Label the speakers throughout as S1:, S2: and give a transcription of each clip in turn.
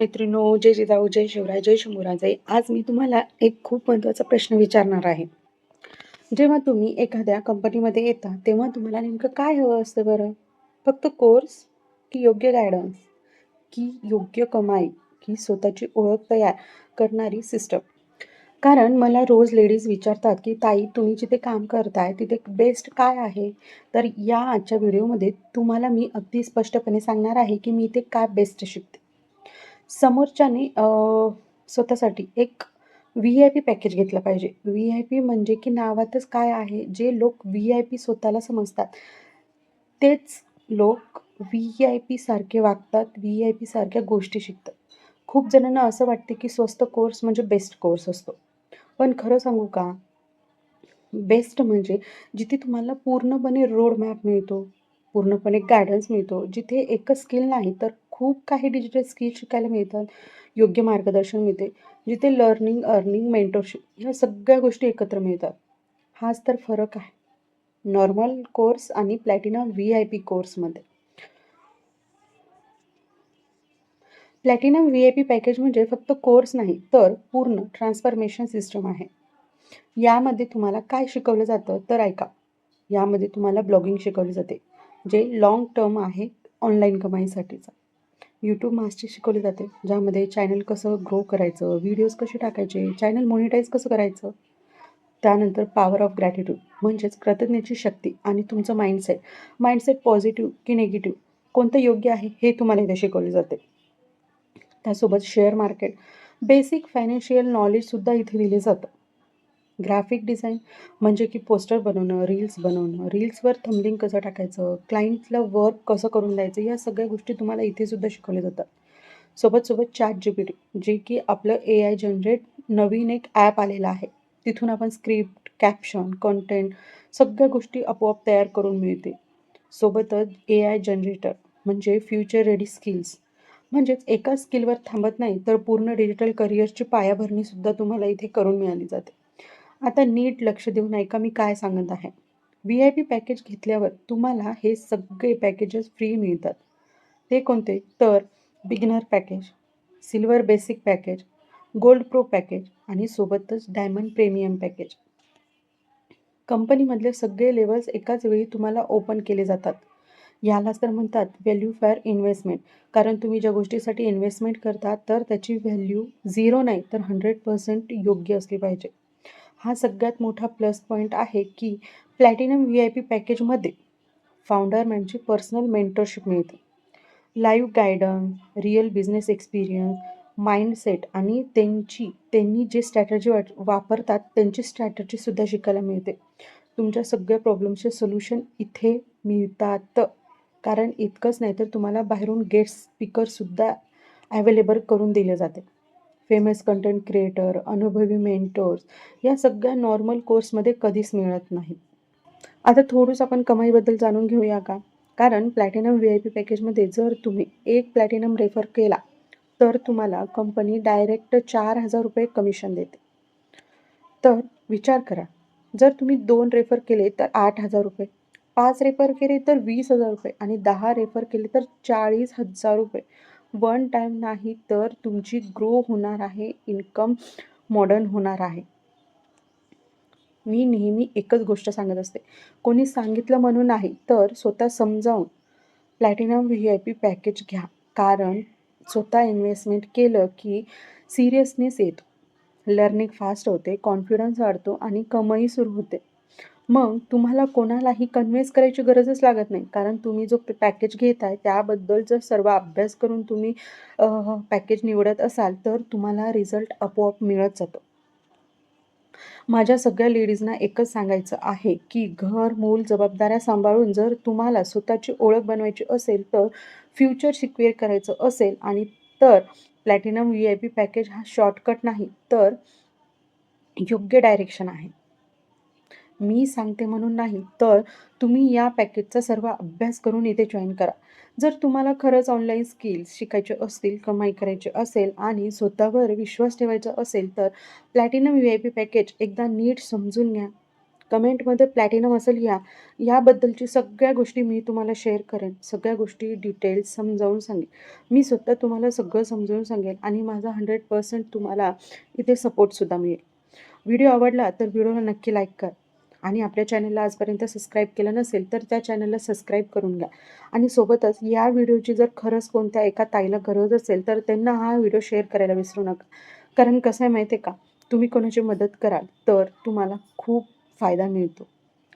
S1: मैत्रिणो जय जिजाऊ जय शिवराय जय शंभूराजे आज मी तुम्हाला एक खूप महत्त्वाचा प्रश्न विचारणार आहे. जेव्हा तुम्ही एखाद्या कंपनीमध्ये येता तेव्हा तुम्हाला नेमकं काय हवं असतं बरं? फक्त कोर्स की योग्य गायडन्स की योग्य कमाई? की स्वतःची ओळख तयार करणारी सिस्टम कारण मला रोज लेडीज विचारतात की ताई तुम्ही जिथे काम करताय तिथे बेस्ट काय आहे? तर या आजच्या व्हिडिओमध्ये तुम्हाला मी अगदी स्पष्टपणे सांगणार आहे की मी इथे काय बेस्ट शिकते. समोरच्याने स्वतःसाठी एक व्ही आय पी पॅकेज घेतलं पाहिजे. व्ही आय पी म्हणजे की नावातच काय आहे? जे लोक व्ही आय पी स्वतःला समजतात. तेच लोक व्ही आय पी सारखे वागतात व्ही आय पी सारख्या गोष्टी शिकतात. खूप जणांना असं वाटते की स्वस्त कोर्स म्हणजे बेस्ट कोर्स असतो. पण खरं सांगू का? बेस्ट म्हणजे जिथे तुम्हाला पूर्णपणे रोड मॅप मिळतो पूर्णपणे गायडन्स मिळतो जिथे एकच स्किल नाही तर खूप काही डिजिटल स्किल शिकायला मिळतात. योग्य मार्गदर्शन मिळते. जिथे लर्निंग अर्निंग मेंटरशिप ह्या सगळ्या गोष्टी एकत्र मिळतात. हाच तर फरक आहे. नॉर्मल कोर्स आणि प्लॅटिनम व्ही आय पी कोर्समध्ये platinum V I P package म्हणजे फक्त कोर्स नाही तर पूर्ण ट्रान्सफॉर्मेशन सिस्टम आहे. यामध्ये तुम्हाला काय शिकवलं जातं तर ऐका. यामध्ये तुम्हाला ब्लॉगिंग शिकवली जाते जे लाँग टर्म आहे ऑनलाईन कमाईसाठीचं. यूट्यूब मास्टर शिकवले जाते ज्यामध्ये चॅनल कसं ग्रो करायचं व्हिडिओज कसे टाकायचे चॅनल मॉनिटाईज कसं करायचं? त्यानंतर पॉवर ऑफ ग्रॅटिट्यूड म्हणजेच कृतज्ञतेची शक्ती आणि तुमचं माइंडसेट माइंडसेट पॉझिटिव्ह की निगेटिव्ह कोणतं योग्य आहे हे तुम्हाला इथे शिकवले जाते. त्यासोबत शेअर मार्केट बेसिक फायनान्शियल नॉलेजसुद्धा इथे दिले जातं. ग्राफिक डिझाईन म्हणजे की पोस्टर बनवणं रील्स बनवणं. रील्सवर थंबलिंग कसं टाकायचं क्लायंटला वर्क कसं करून द्यायचं या सगळ्या गोष्टी तुम्हाला इथेसुद्धा शिकवल्या जातात. सोबत सोबत चॅट जी पी टी जे की आपलं ए आय जनरेट नवीन एक ॲप आलेलं आहे. तिथून आपण स्क्रिप्ट कॅप्शन कंटेंट सगळ्या गोष्टी आपोआप तयार करून मिळते. सोबतच ए आय जनरेटर म्हणजे फ्युचर रेडी स्किल्स म्हणजेच एका स्किलवर थांबत नाही तर पूर्ण डिजिटल करिअरची पायाभरणीसुद्धा तुम्हाला इथे करून मिळाली जाते. आता नीट लक्ष देऊन ऐका मी काय सांगत आहे. व्ही आय पी पॅकेज घेतल्यावर तुम्हाला हे सगळे पॅकेजेस फ्री मिळतात. ते कोणते? तर beginner package silver basic package gold pro package आणि सोबतच डायमंड प्रीमियम पॅकेज कंपनीमधले सगळे लेवल्स एकाच वेळी तुम्हाला ओपन केले जातात. यालाच तर म्हणतात व्हॅल्यू फॉर इन्व्हेस्टमेंट कारण तुम्ही ज्या गोष्टीसाठी इन्व्हेस्टमेंट करता तर त्याची व्हॅल्यू झिरो नाही तर हंड्रेड पर्सेंट योग्य असली पाहिजे. हा सगळ्यात मोठा प्लस पॉईंट आहे की प्लॅटिनम व्ही आय पी पॅकेजमध्ये फाउंडर मॅमची पर्सनल मेंटरशिप मिळते. Live guidance real business experience mindset आणि त्यांची त्यांनी जे स्ट्रॅटजी वाट वापरतात त्यांची स्ट्रॅटजीसुद्धा शिकायला मिळते. तुमच्या सगळ्या प्रॉब्लेमचे सोल्युशन इथे मिळतात. कारण इतकंच नाही तर तुम्हाला बाहेरून गेस्ट स्पीकरसुद्धा ॲवेलेबल करून दिले जाते. फेमस कंटेंट क्रिएटर अनुभवी मेंटोर्स या सगळ्या नॉर्मल कोर्समध्ये कधीच मिळत नाही आता थोडंसं आपण कमाईबद्दल जाणून घेऊया का? कारण प्लॅटिनम व्ही आय पी पॅकेजमध्ये जर तुम्ही एक प्लॅटिनम रेफर केला तर तुम्हाला कंपनी डायरेक्ट चार हजार रुपये कमिशन देते. तर विचार करा जर तुम्ही दोन रेफर केले तर आठ हजार रुपये पाच रेफर केले तर वीस हजार रुपये आणि दहा रेफर केले तर चाळीस हजार रुपये. वन टाईम नाही तर तुमची ग्रो होणार आहे इन्कम मॉडर्न होणार आहे. मी नेहमी एकच गोष्ट सांगत असते. कोणी सांगितलं म्हणून नाही तर स्वतः समजावून platinum V I P package घ्या. कारण स्वतः इन्व्हेस्टमेंट केलं की सिरियसनेस येतो. लर्निंग फास्ट होते कॉन्फिडन्स वाढतो आणि कमाई सुरू होते. मग तुम्हाला कोणालाही कन्व्हिन्स करायची गरजच लागत नाही. कारण तुम्ही जो पॅकेज घेत आहे त्याबद्दल जर सर्व अभ्यास करून तुम्ही पॅकेज निवडत असाल तर तुम्हाला रिझल्ट आपोआप मिळत जातो. माझ्या सगळ्या लेडीजना एकच सांगायचं आहे की घर मूल जबाबदाऱ्या सांभाळून जर तुम्हाला स्वतःची ओळख बनवायची असेल तर फ्युचर सिक्युअर करायचं असेल आणि तर platinum V I P package हा शॉर्टकट नाही तर योग्य डायरेक्शन आहे. मी सांगते म्हणून नाही तर तुम्ही या पॅकेजचा सर्व अभ्यास करून इथे जॉईन करा. जर तुम्हाला खरंच ऑनलाईन स्किल्स शिकायचे असतील कमाई करायची असेल आणि स्वतःवर विश्वास ठेवायचा असेल तर platinum V I P package एकदा नीट समजून घ्या. कमेंटमध्ये प्लॅटिनम असेल या याबद्दलची सगळ्या गोष्टी मी तुम्हाला शेअर करेन. सगळ्या गोष्टी डिटेल्स समजावून सांगेन. मी स्वतः तुम्हाला सगळं समजावून सांगेल आणि माझा हंड्रेड पर्सेंट तुम्हाला इथे सपोर्टसुद्धा मिळेल. व्हिडिओ आवडला तर व्हिडिओला नक्की लाईक कर. आणि आपल्या चॅनलला आजपर्यंत सबस्क्राईब केलं नसेल तर त्या चॅनलला सबस्क्राईब करून घ्या. आणि सोबतच या व्हिडिओची जर खरंच कोणत्या एका ताईला गरज असेल तर त्यांना हा व्हिडिओ शेअर करायला विसरू नका. कारण कसं आहे माहिती आहे का? तुम्ही कोणाची मदत कराल तर तुम्हाला खूप फायदा मिळतो.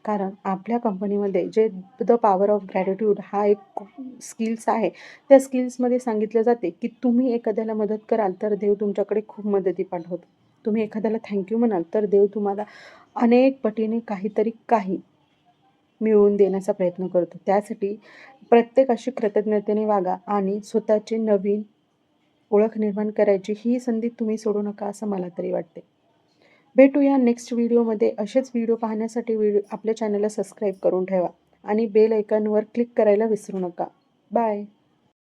S1: कारण आपल्या कंपनीमध्ये जे द पॉवर ऑफ ग्रॅटिट्यूड हा एक स्किल्स आहे त्या स्किल्समध्ये सांगितलं जाते की तुम्ही एखाद्याला मदत कराल तर देव तुमच्याकडे खूप मदती पाठवतो तुम्ही एखाद्याला थँक्यू म्हणाल तर देव तुम्हाला अनेक पटीने काहीतरी काही मिळवून देण्याचा प्रयत्न करतो. त्यासाठी प्रत्येकाशी कृतज्ञतेने वागा आणि स्वतःची नवीन ओळख निर्माण करायची ही संधी तुम्ही सोडू नका असं मला तरी वाटते. भेटूया नेक्स्ट व्हिडिओमध्ये असेच व्हिडिओ पाहण्यासाठी व्हिडिओ आपल्या चॅनलला सबस्क्राईब करून ठेवा आणि बेल ऐकनवर क्लिक करायला विसरू नका. बाय